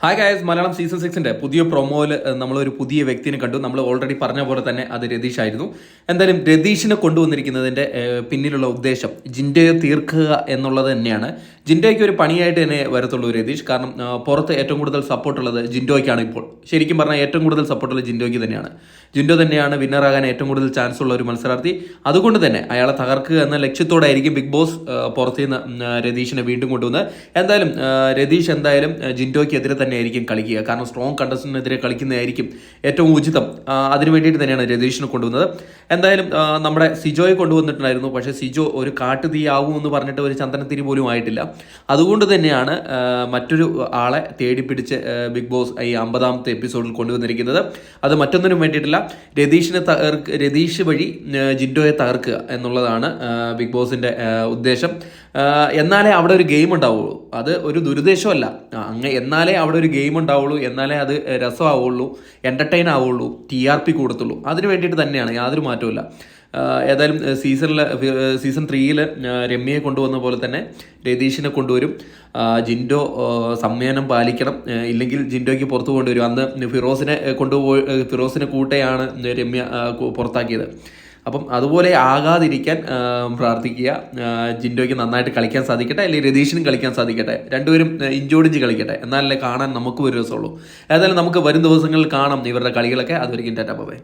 Hi guys Malayalam season സിക്സിന്റെ പുതിയ പ്രൊമോയിൽ നമ്മൾ ഒരു പുതിയ വ്യക്തിനെ കണ്ടു. നമ്മൾ ഓൾറെഡി പറഞ്ഞ പോലെ തന്നെ അത് രതീഷ് ആയിരുന്നു. എന്തായാലും രതീഷിനെ കൊണ്ടുവന്നിരിക്കുന്നതിന്റെ പിന്നിലുള്ള ഉദ്ദേശം ജിൻഡയെ തീർക്കുക എന്നുള്ളത് തന്നെയാണ്. ജിൻഡോയ്ക്ക് ഒരു പണിയായിട്ട് തന്നെ വരത്തുള്ളൂ രതീഷ്. കാരണം പുറത്ത് ഏറ്റവും കൂടുതൽ സപ്പോർട്ടുള്ളത് ജിൻഡോയ്ക്കാണ് ഇപ്പോൾ. ശരിക്കും പറഞ്ഞാൽ ഏറ്റവും കൂടുതൽ സപ്പോർട്ടുള്ളത് ജിൻഡോയ്ക്ക് തന്നെയാണ്. ജിൻഡോ തന്നെയാണ് വിന്നറാകാൻ ഏറ്റവും കൂടുതൽ ചാൻസ് ഉള്ള ഒരു മത്സരാർത്ഥി. അതുകൊണ്ട് തന്നെ അയാളെ തകർക്കുക എന്ന ലക്ഷ്യത്തോടെ ആയിരിക്കും ബിഗ് ബോസ് ആ, പുറത്ത് നിന്ന് ഉം, ആ, രതീഷിനെ വീണ്ടും കൊണ്ടുവന്ന് എന്തായാലും രതീഷ് എന്തായാലും ജിൻഡോയ്ക്ക് എതിരെ തന്നെ ആയിരിക്കും കളിക്കുക. കാരണം സ്ട്രോങ് കണ്ടസ്റ്റിനെതിരെ കളിക്കുന്നതായിരിക്കും ഏറ്റവും ഉചിതം. അതിന് വേണ്ടിയിട്ട് തന്നെയാണ് രതീഷിനെ കൊണ്ടുവന്നത്. എന്തായാലും നമ്മുടെ സിജോയെ കൊണ്ടുവന്നിട്ടുണ്ടായിരുന്നു. പക്ഷേ സിജോ ഒരു കാട്ടുതീയാവും എന്ന് പറഞ്ഞിട്ട് ഒരു ചന്ദനത്തിരി പോലും ആയിട്ടില്ല. അതുകൊണ്ട് തന്നെയാണ് മറ്റൊരു ആളെ തേടിപ്പിടിച്ച് പിടിച്ച് ബിഗ് ബോസ് ഈ അമ്പതാമത്തെ എപ്പിസോഡിൽ കൊണ്ടുവന്നിരിക്കുന്നത്. അത് മറ്റൊന്നിനും വേണ്ടിയിട്ടില്ല. രതീഷിനെ തകർക്ക് രതീഷ് വഴി ജിൻഡോയെ തകർക്കുക എന്നുള്ളതാണ് ബിഗ് ബോസിന്റെ ഉദ്ദേശം. എന്നാലേ അവിടെ ഒരു ഗെയിം ഉണ്ടാവുള്ളൂ. അത് ഒരു ദുരുദ്ദേശമല്ല. അങ്ങ് എന്നാലേ അവിടെ ഒരു ഗെയിം ഉണ്ടാവുള്ളൂ എന്നാലേ അത് രസമാവുള്ളൂ എന്റർടൈൻ ആവുള്ളൂ ടി ആർ പി കൂടത്തുള്ളൂ. അതിന് വേണ്ടിയിട്ട് തന്നെയാണ് യാതൊരു മാറ്റവുമില്ല. ആ, ഏതായാലും സീസണിൽ സീസൺ ത്രീയിൽ രമ്യയെ കൊണ്ടുവന്ന പോലെ തന്നെ രതീഷിനെ കൊണ്ടുവരും. ജിൻഡോ ആ, സംയമനം പാലിക്കണം. ഇല്ലെങ്കിൽ ജിൻഡോയ്ക്ക് പുറത്തു കൊണ്ടുവരും. അന്ന് ഫിറോസിനെ കൊണ്ടുപോയി ഫിറോസിനെ കൂട്ടെയാണ് രമ്യ പുറത്താക്കിയത്. അപ്പം അതുപോലെ ആകാതിരിക്കാൻ പ്രാർത്ഥിക്കുക. ജിൻഡോയ്ക്ക് നന്നായിട്ട് കളിക്കാൻ സാധിക്കട്ടെ അല്ലെങ്കിൽ രതീഷിനും കളിക്കാൻ സാധിക്കട്ടെ. രണ്ടുപേരും ഇഞ്ചോടിഞ്ച് കളിക്കട്ടെ. എന്നാലല്ലേ കാണാൻ നമുക്ക് ഒരു രസമുള്ളൂ. ഏതായാലും നമുക്ക് വരും ദിവസങ്ങളിൽ കാണാം ഇവരുടെ കളികളൊക്കെ. അതുവരെയും ടാറ്റ ബൈ.